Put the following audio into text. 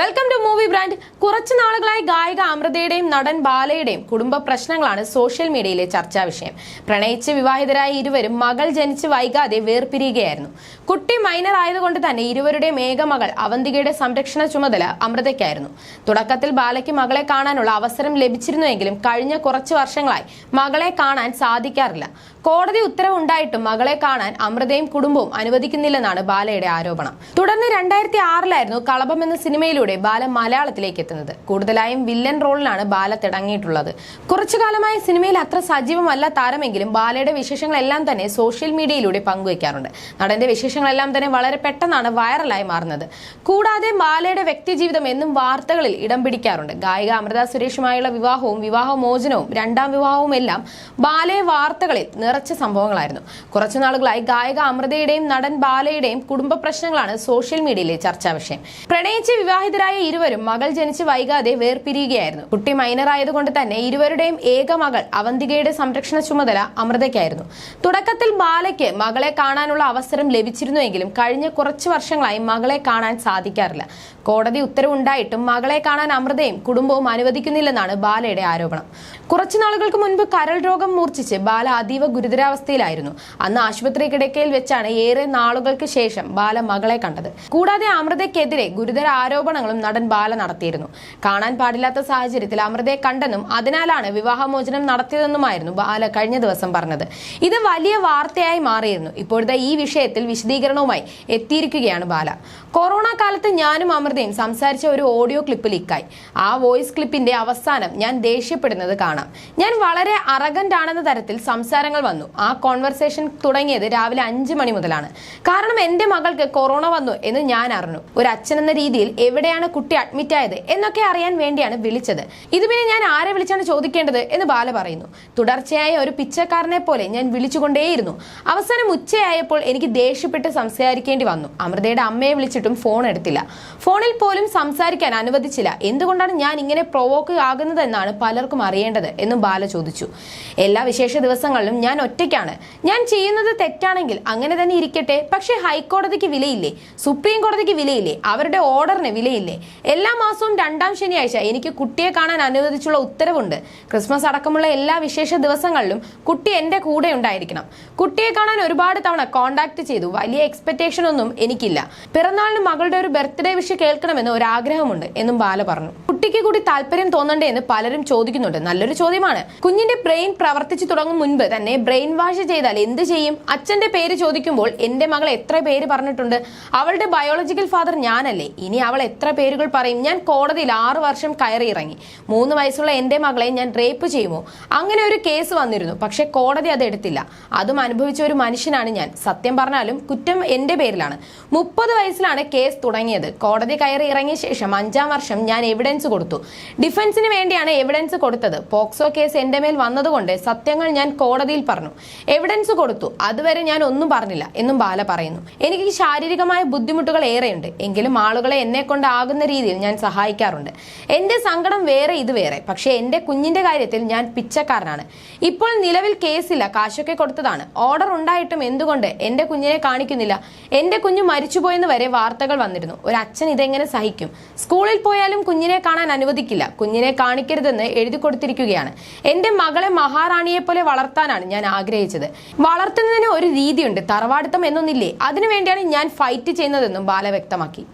Welcome to movie brand കുറച്ചു നാളുകളായി ഗായിക അമൃതയുടെയും നടൻ ബാലയുടെയും കുടുംബ പ്രശ്നങ്ങളാണ് സോഷ്യൽ മീഡിയയിലെ ചർച്ചാ വിഷയം. പ്രണയിച്ച് വിവാഹിതരായ ഇരുവരും മകൾ ജനിച്ച് വൈകാതെ വേർപിരിയുകയായിരുന്നു. കുട്ടി മൈനർ ആയതുകൊണ്ട് തന്നെ ഇരുവരുടെയും ഏകമകൾ അവന്തികയുടെ സംരക്ഷണ ചുമതല അമൃതയ്ക്കായിരുന്നു. തുടക്കത്തിൽ ബാലയ്ക്ക് മകളെ കാണാനുള്ള അവസരം ലഭിച്ചിരുന്നുവെങ്കിലും കഴിഞ്ഞ കുറച്ചു വർഷങ്ങളായി മകളെ കാണാൻ സാധിക്കാറില്ല. കോടതി ഉത്തരവുണ്ടായിട്ടും മകളെ കാണാൻ അമൃതയും കുടുംബവും അനുവദിക്കുന്നില്ലെന്നാണ് ബാലയുടെ ആരോപണം. തുടർന്ന് രണ്ടായിരത്തി ആറിലായിരുന്നു കളഭം എന്ന സിനിമയിലൂടെ ബാല മലയാളത്തിലേക്ക് എത്തുന്നത്. കൂടുതലായും വില്ലൻ റോളിലാണ് ബാല തിടങ്ങിയിട്ടുള്ളത്. കുറച്ചു കാലമായി സിനിമയിൽ അത്ര സജീവമല്ല താരമെങ്കിലും ബാലയുടെ വിശേഷങ്ങളെല്ലാം തന്നെ സോഷ്യൽ മീഡിയയിലൂടെ പങ്കുവയ്ക്കാറുണ്ട്. നടന്റെ വിശേഷങ്ങളെല്ലാം തന്നെ വളരെ പെട്ടെന്നാണ് വൈറലായി മാറുന്നത്. കൂടാതെ ബാലയുടെ വ്യക്തിജീവിതം എന്നും വാർത്തകളിൽ ഇടം പിടിക്കാറുണ്ട്. ഗായിക അമൃത സുരേഷുമായുള്ള വിവാഹവും വിവാഹമോചനവും രണ്ടാം വിവാഹവും എല്ലാം ബാലയെ വാർത്തകളിൽ നിറച്ച സംഭവങ്ങളായിരുന്നു. കുറച്ചു നാളുകളായി ഗായിക അമൃതയുടെയും നടൻ ബാലയുടെയും കുടുംബ പ്രശ്നങ്ങളാണ് സോഷ്യൽ മീഡിയയിലെ ചർച്ചാ വിഷയം. പ്രണയിച്ച് വിവാഹിതരായ ഇരുവരും മകൾ ജനിച്ച് വൈകാതെ വേർപിരിയുകയായിരുന്നു. കുട്ടി മൈനർ ആയതുകൊണ്ട് തന്നെ ഇരുവരുടെയും ഏക മകൾ അവന്തികയുടെ സംരക്ഷണ ചുമതല അമൃതയ്ക്കായിരുന്നു. തുടക്കത്തിൽ ബാലയ്ക്ക് മകളെ കാണാനുള്ള അവസരം ലഭിച്ചിരുന്നുവെങ്കിലും കഴിഞ്ഞ കുറച്ച് വർഷങ്ങളായി മകളെ കാണാൻ സാധിക്കാറില്ല. കോടതി ഉത്തരവുണ്ടായിട്ടും മകളെ കാണാൻ അമൃതയും കുടുംബവും അനുവദിക്കുന്നില്ലെന്നാണ് ബാലയുടെ ആരോപണം. കുറച്ചു നാളുകൾക്ക് മുൻപ് കരൾ രോഗം മൂർച്ഛിച്ച് ബാല അതീവ ഗുരുതരാവസ്ഥയിലായിരുന്നു. അന്ന് ആശുപത്രി കിടക്കയിൽ വെച്ചാണ് ഏറെ നാളുകൾക്ക് ശേഷം ബാല മകളെ കണ്ടത്. കൂടാതെ അമൃതയ്ക്കെതിരെ ഗുരുതര ആരോപണങ്ങളും നടൻ ബാല നടത്തിയിരുന്നു. കാണാൻ പാടില്ലാത്ത സാഹചര്യത്തിൽ അമൃതയെ കണ്ടെന്നും അതിനാലാണ് വിവാഹമോചനം നടത്തിയതെന്നുമായിരുന്നു ബാല കഴിഞ്ഞ ദിവസം പറഞ്ഞത്. ഇത് വലിയ വാർത്തയായി മാറിയിരുന്നു. ഇപ്പോഴത്തെ ഈ വിഷയത്തിൽ വിശദീകരണവുമായി എത്തിയിരിക്കുകയാണ് ബാല. കൊറോണ കാലത്ത് ഞാനും അമൃതയും സംസാരിച്ച ഒരു ഓഡിയോ ക്ലിപ്പ് ലീക്കായി. ആ വോയിസ് ക്ലിപ്പിന്റെ അവസാനം ഞാൻ ദേഷ്യപ്പെടുന്നത് കാണാം. ഞാൻ വളരെ അറഗന്റ് ആണെന്ന തരത്തിൽ സംസാരങ്ങൾ വന്നു. ആ കോൺവെർസേഷൻ തുടങ്ങിയത് രാവിലെ അഞ്ച് മണി മുതലാണ്. കാരണം എന്റെ മകൾക്ക് കൊറോണ വന്നു എന്ന് ഞാൻ അറിഞ്ഞു. ഒരു അച്ഛൻ എന്ന രീതിയിൽ എവിടെയാണ് കുട്ടി അഡ്മിറ്റ് ആയത് എന്നൊക്കെ അറിയാൻ വേണ്ടിയാണ് വിളിച്ചത്. ഇത് പിന്നെ ഞാൻ ആരെ വിളിച്ചാണ് ചോദിക്കേണ്ടത് എന്ന് ബാല പറയുന്നു. തുടർച്ചയായ ഒരു പിച്ചക്കാരനെ പോലെ ഞാൻ വിളിച്ചുകൊണ്ടേയിരുന്നു. അവസാനം ഉച്ചയായപ്പോൾ എനിക്ക് ദേഷ്യപ്പെട്ട് സംസാരിക്കേണ്ടി വന്നു. അമൃതയുടെ അമ്മയെ വിളിച്ചിട്ടും ഫോൺ എടുത്തില്ല. ഫോണിൽ പോലും സംസാരിക്കാൻ അനുവദിച്ചില്ല. എന്തുകൊണ്ടാണ് ഞാൻ ഇങ്ങനെ പ്രൊവോക്ക് ആകുന്നതെന്നാണ് പലർക്കും അറിയേണ്ടത് എന്നും ബാല ചോദിച്ചു. എല്ലാ വിശേഷ ദിവസങ്ങളിലും ഞാൻ ഒറ്റയ്ക്കാണ്. ഞാൻ ചെയ്യുന്നത് തെറ്റാണെങ്കിൽ അങ്ങനെ തന്നെ ഇരിക്കട്ടെ. പക്ഷേ ഹൈക്കോടതിക്ക് വിലയില്ലേ? സുപ്രീം കോടതിക്ക് വിലയില്ലേ? അവരുടെ ഓർഡറിന് വിലയില്ലേ? എല്ലാ മാസവും രണ്ടാം ശനിയാഴ്ച എനിക്ക് കുട്ടിയെ കാണാൻ അനുവദിച്ചുള്ള ഉത്തരവുണ്ട്. ക്രിസ്മസ് അടക്കമുള്ള എല്ലാ വിശേഷ ദിവസങ്ങളിലും കുട്ടി എന്റെ കൂടെ ഉണ്ടായിരിക്കണം. കുട്ടിയെ കാണാൻ ഒരുപാട് തവണ കോണ്ടാക്ട് ചെയ്തു. വലിയ എക്സ്പെക്ടേഷൻ ഒന്നും എനിക്കില്ല. പിറന്നാളിന് മകളുടെ ഒരു ബർത്ത്ഡേ വിഷ് കേൾക്കണമെന്ന് ഒരു ആഗ്രഹമുണ്ട് എന്നും ബാല പറഞ്ഞു. കുട്ടിക്ക് കൂടി താല്പര്യം തോന്നണ്ടേ എന്ന് പലരും ചോദിക്കുന്നുണ്ട്. നല്ലൊരു ചോദ്യമാണ്. കുഞ്ഞിന്റെ ബ്രെയിൻ പ്രവർത്തിച്ചു തുടങ്ങും മുൻപ് തന്നെ ബ്രെയിൻ വാഷ് ചെയ്താൽ എന്ത് ചെയ്യും? അച്ഛന്റെ പേര് ചോദിക്കുമ്പോൾ എന്റെ മകൾ എത്ര പേര് പറഞ്ഞിട്ടുണ്ട്? അവളുടെ ബയോളജിക്കൽ ഫാദർ ഞാനല്ലേ. ഇനി അവൾ എത്ര പേരുകൾ പറയും? ഞാൻ കോടതിയിൽ ആറ് വർഷം കയറി ഇറങ്ങി. മൂന്ന് വയസ്സുള്ള എന്റെ മകളെ ഞാൻ റേപ്പ് ചെയ്യുമോ? അങ്ങനെ ഒരു കേസ് വന്നിരുന്നു. പക്ഷേ കോടതി അത് എടുത്തില്ല. അതും അനുഭവിച്ച ഒരു മനുഷ്യനാണ് ഞാൻ. സത്യം പറഞ്ഞാലും കുറ്റം എന്റെ പേരിലാണ്. മുപ്പത് വയസ്സിലാണ് കേസ് തുടങ്ങിയത്. കോടതി കയറി ഇറങ്ങിയ ശേഷം അഞ്ചാം വർഷം ഞാൻ എവിഡൻസ് കൊടുത്തു. ഡിഫൻസിന് വേണ്ടിയാണ് എവിഡൻസ് കൊടുത്തത്. പോക്സോ കേസ് എന്റെ മേൽ വന്നതുകൊണ്ട് സത്യങ്ങൾ ഞാൻ കോടതിയിൽ പറഞ്ഞു. എവിഡൻസ് കൊടുത്തു. അതുവരെ ഞാൻ ഒന്നും പറഞ്ഞില്ല എന്നും ബാല പറയുന്നു. എനിക്ക് ശാരീരികമായ ബുദ്ധിമുട്ടുകൾ ഏറെയുണ്ട്. എങ്കിലും ആളുകളെ എന്നെ കൊണ്ടാകുന്ന രീതിയിൽ ഞാൻ സഹായിക്കാറുണ്ട്. എന്റെ സങ്കടം വേറെ ഇത് വേറെ. പക്ഷേ എന്റെ കുഞ്ഞിന്റെ കാര്യത്തിൽ ഞാൻ പിച്ചക്കാരനാണ്. ഇപ്പോൾ നിലവിൽ കേസില്ല കാശൊക്കെ കൊടുത്തതാണ്. ഓർഡർ ഉണ്ടായിട്ടും എന്തുകൊണ്ട് എന്റെ കുഞ്ഞിനെ കാണിക്കുന്നില്ല. എന്റെ കുഞ്ഞ് മരിച്ചുപോയെന്ന് വരെ വാർത്തകൾ വന്നിരുന്നു. ഒരു അച്ഛൻ ഇതെങ്ങനെ സഹിക്കും? സ്കൂളിൽ പോയാലും കുഞ്ഞിനെ കാണാൻ അനുവദിക്കില്ല. കുഞ്ഞിനെ കാണിക്കരുതെന്ന് എഴുതി കൊടുത്തിരിക്കുകയാണ്. എന്റെ മകളെ മഹാറാണിയെ പോലെ വളർത്താനാണ് ഞാൻ ആഗ്രഹിച്ചത്. വളർത്തുന്നതിന് ഒരു രീതിയുണ്ട് തറവാടുത്തം എന്നൊന്നില്ലേ? അതിനുവേണ്ടിയാണ് ഞാൻ ഫൈറ്റ് ചെയ്യുന്നതെന്നും ബാല വ്യക്തമാക്കി.